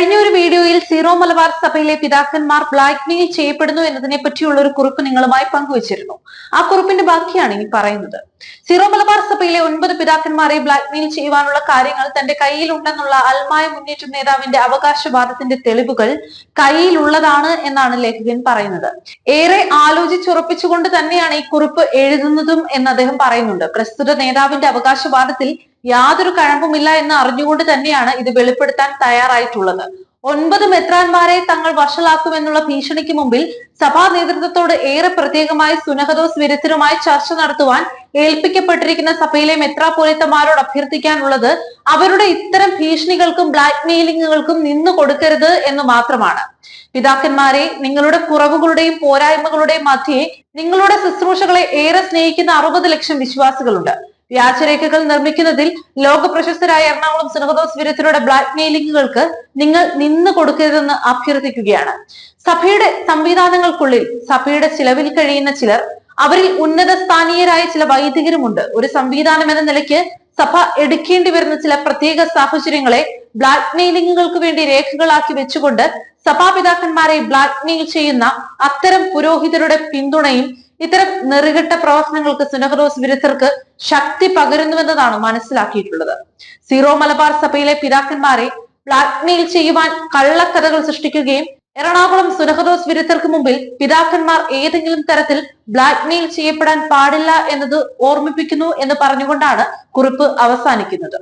കഴിഞ്ഞ ഒരു വീഡിയോയിൽ സീറോ മലബാർ സഭയിലെ പിതാക്കന്മാർ ബ്ലാക്ക്മെയിൽ ചെയ്യപ്പെടുന്നു എന്നതിനെ പറ്റിയുള്ള ഒരു കുറിപ്പ് നിങ്ങളുമായി പങ്കുവച്ചിരുന്നു. ആ കുറിപ്പിന്റെ ബാക്കിയാണ് ഇനി പറയുന്നത്. സീറോ മലബാർ സഭയിലെ ഒൻപത് പിതാക്കന്മാരെ ബ്ലാക്ക്മെയിൽ ചെയ്യുവാനുള്ള കാര്യങ്ങൾ തന്റെ കയ്യിലുണ്ടെന്നുള്ള അൽമായ മുന്നേറ്റം നേതാവിന്റെ അവകാശവാദത്തിന്റെ തെളിവുകൾ കയ്യിലുള്ളതാണ് എന്നാണ് ലേഖകൻ പറയുന്നത്. ഏറെ ആലോചിച്ചുറപ്പിച്ചുകൊണ്ട് തന്നെയാണ് ഈ കുറിപ്പ് എഴുതുന്നതും എന്ന് അദ്ദേഹം പറയുന്നുണ്ട്. പ്രസ്തുത നേതാവിന്റെ അവകാശവാദത്തിൽ യാതൊരു കഴമ്പുമില്ല എന്ന് അറിഞ്ഞുകൊണ്ട് തന്നെയാണ് ഇത് വെളിപ്പെടുത്താൻ തയ്യാറായിട്ടുള്ളത്. ഒൻപത് മെത്രാൻമാരെ തങ്ങൾ വഷളാക്കുമെന്നുള്ള ഭീഷണിക്ക് മുമ്പിൽ സഭാ നേതൃത്വത്തോട് ഏറെ പ്രത്യേകമായി സുനഹദോസ് വിരുദ്ധരുമായി ചർച്ച നടത്തുവാൻ ഏൽപ്പിക്കപ്പെട്ടിരിക്കുന്ന സഭയിലെ മെത്രാപോലിത്തമാരോട് അഭ്യർത്ഥിക്കാനുള്ളത് അവരുടെ ഇത്തരം ഭീഷണികൾക്കും ബ്ലാക്ക് മെയിലിങ്ങുകൾക്കും നിന്നു കൊടുക്കരുത് എന്ന് മാത്രമാണ്. പിതാക്കന്മാരെ നിങ്ങളുടെ കുറവുകളുടെയും പോരായ്മകളുടെയും മധ്യേ നിങ്ങളുടെ ശുശ്രൂഷകളെ ഏറെ സ്നേഹിക്കുന്ന അറുപത് ലക്ഷം വിശ്വാസികളുണ്ട്. വ്യാജരേഖകൾ നിർമ്മിക്കുന്നതിൽ ലോക പ്രശസ്തരായ എറണാകുളം സിനഹദോസ് വിരുദ്ധരുടെ ബ്ലാക്ക് മെയിലിങ്ങുകൾക്ക് നിങ്ങൾ നിന്ന് കൊടുക്കരുതെന്ന് അഭ്യർത്ഥിക്കുകയാണ്. സഭയുടെ സംവിധാനങ്ങൾക്കുള്ളിൽ സഭയുടെ ചിലവിൽ കഴിയുന്ന ചിലർ അവരിൽ ഉന്നത സ്ഥാനീയരായ ചില വൈദികരുമുണ്ട്. ഒരു സംവിധാനം എന്ന നിലയ്ക്ക് സഭ എടുക്കേണ്ടി വരുന്ന ചില പ്രത്യേക സാഹചര്യങ്ങളെ ബ്ലാക്ക് മെയിലിങ്ങുകൾക്ക് വേണ്ടി രേഖകളാക്കി വെച്ചുകൊണ്ട് സഭാപിതാക്കന്മാരെ ബ്ലാക്ക് മെയിൽ ചെയ്യുന്ന അത്തരം പുരോഹിതരുടെ പിന്തുണയും ഇത്തരം നെറുകെട്ട പ്രവർത്തനങ്ങൾക്ക് സുനഹറോസ് വിരുദ്ധർക്ക് ശക്തി പകരുന്നുവെന്നതാണ് മനസ്സിലാക്കിയിട്ടുള്ളത്. സീറോ മലബാർ സഭയിലെ പിതാക്കന്മാരെ ബ്ലാക്ക്മെയിൽ ചെയ്യുവാൻ കള്ളക്കഥകൾ സൃഷ്ടിക്കുകയും എറണാകുളം സുനഹദോസ് വിരുദ്ധർക്ക് മുമ്പിൽ പിതാക്കന്മാർ ഏതെങ്കിലും തരത്തിൽ ബ്ലാക്ക്മെയിൽ ചെയ്യപ്പെടാൻ പാടില്ല എന്നത് ഓർമ്മിപ്പിക്കുന്നു എന്ന് പറഞ്ഞുകൊണ്ടാണ് കുറിപ്പ് അവസാനിക്കുന്നത്.